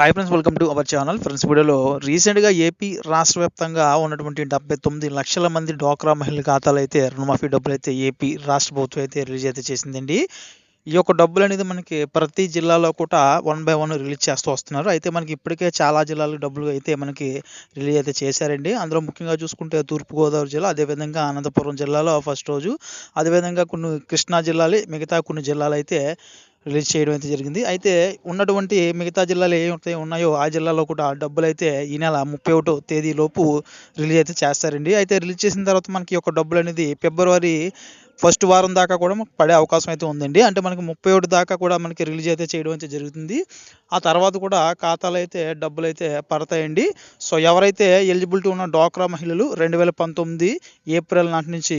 Hi friends welcome to our channel friends వీడియోలో రీసెంట్గా AP రాష్ట్ర వ్యాప్తంగా ఉన్నటువంటి డెబ్బై తొమ్మిది లక్షల మంది డ్వాక్రా మహిళల ఖాతాలు అయితే రుణమాఫీ డబ్బులు అయితే ఏపీ రాష్ట్ర ప్రభుత్వం అయితే రిలీజ్ అయితే చేసిందండి. ఈ యొక్క డబ్బులు అనేది మనకి ప్రతి జిల్లాలో కూడా వన్ బై వన్ రిలీజ్ చేస్తూ వస్తున్నారు. అయితే మనకి ఇప్పటికే చాలా జిల్లాలకు డబ్బులు అయితే మనకి రిలీజ్ అయితే చేశారండి. అందులో ముఖ్యంగా చూసుకుంటే తూర్పుగోదావరి జిల్లా అదేవిధంగా అనంతపురం జిల్లాలో ఫస్ట్ రోజు అదేవిధంగా కొన్ని కృష్ణా జిల్లాలే మిగతా కొన్ని జిల్లాలు అయితే రిలీజ్ చేయడం అయితే జరిగింది. అయితే ఉన్నటువంటి మిగతా జిల్లాలు ఏమైతే ఉన్నాయో ఆ జిల్లాలో కూడా డబ్బులు అయితే ఈ నెల ముప్పై ఒకటో తేదీ లోపు రిలీజ్ అయితే చేస్తారండి. అయితే రిలీజ్ చేసిన తర్వాత మనకి ఒక డబ్బులు అనేది ఫిబ్రవరి ఫస్ట్ వారం దాకా కూడా మనకు పడే అవకాశం అయితే ఉందండి. అంటే మనకి ముప్పై ఒకటి దాకా కూడా మనకి రిలీజ్ అయితే చేయడం అయితే జరుగుతుంది. ఆ తర్వాత కూడా ఖాతాలు అయితే డబ్బులు అయితే పడతాయండి. సో ఎవరైతే ఎలిజిబిలిటీ ఉన్న డ్వాక్రా మహిళలు రెండు వేల పంతొమ్మిది ఏప్రిల్ నాటి నుంచి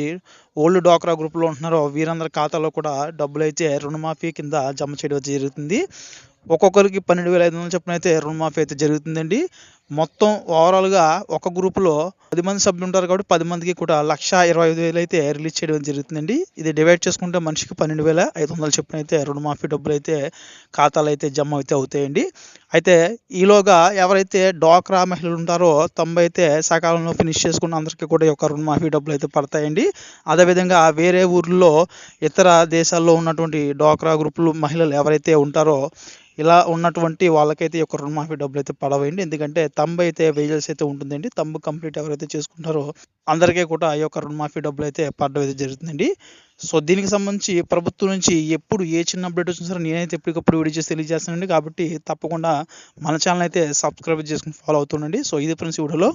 ఓల్డ్ డ్వాక్రా గ్రూప్లో ఉంటున్నారో వీరందరి ఖాతాలో కూడా డబ్బులు అయితే రుణమాఫీ కింద జమ చేయడం జరుగుతుంది. ఒక్కొక్కరికి పన్నెండు వేల ఐదు వందలు చొప్పున అయితే రుణమాఫీ అయితే జరుగుతుందండి. మొత్తం ఓవరాల్గా ఒక గ్రూపులో పది మంది సభ్యులు ఉంటారు కాబట్టి పది మందికి కూడా లక్ష ఇరవై ఐదు వేలు అయితే రిలీజ్ చేయడం జరుగుతుందండి. ఇది డివైడ్ చేసుకుంటే మనిషికి పన్నెండు వేల ఐదు వందలు చొప్పున అయితే రుణమాఫీ డబ్బులు అయితే ఖాతాలు అయితే జమ అయితే అవుతాయండి. అయితే ఈలోగా ఎవరైతే డ్వాక్రా మహిళలు ఉంటారో తొంభై అయితే సకాలంలో ఫినిష్ చేసుకున్న అందరికీ కూడా ఈ యొక్క రుణమాఫీ డబ్బులు అయితే పడతాయండి. అదేవిధంగా వేరే ఊర్లో ఇతర దేశాల్లో ఉన్నటువంటి డ్వాక్రా గ్రూపులు మహిళలు ఎవరైతే ఉంటారో ఇలా ఉన్నటువంటి వాళ్ళకైతే ఈ యొక్క రుణమాఫీ డబ్బులు అయితే పడవేయండి. ఎందుకంటే తంబు అయితే వేజల్స్ అయితే ఉంటుందండి. తంబు కంప్లీట్ ఎవరైతే చేసుకుంటారో అందరికీ కూడా ఈ యొక్క రుణమాఫీ డబ్బులు అయితే పడడం అయితే జరుగుతుందండి. సో దీనికి సంబంధించి ప్రభుత్వం నుంచి ఎప్పుడు ఏ చిన్న అప్డేట్ వచ్చినా సరే నేనైతే ఎప్పటికప్పుడు వీడియో చేసి తెలియజేస్తానండి. కాబట్టి తప్పకుండా మన ఛానల్ అయితే సబ్స్క్రైబ్ చేసుకుని ఫాలో అవుతుండండి. సో ఇది ఫ్రెండ్స్ వీడియోలో.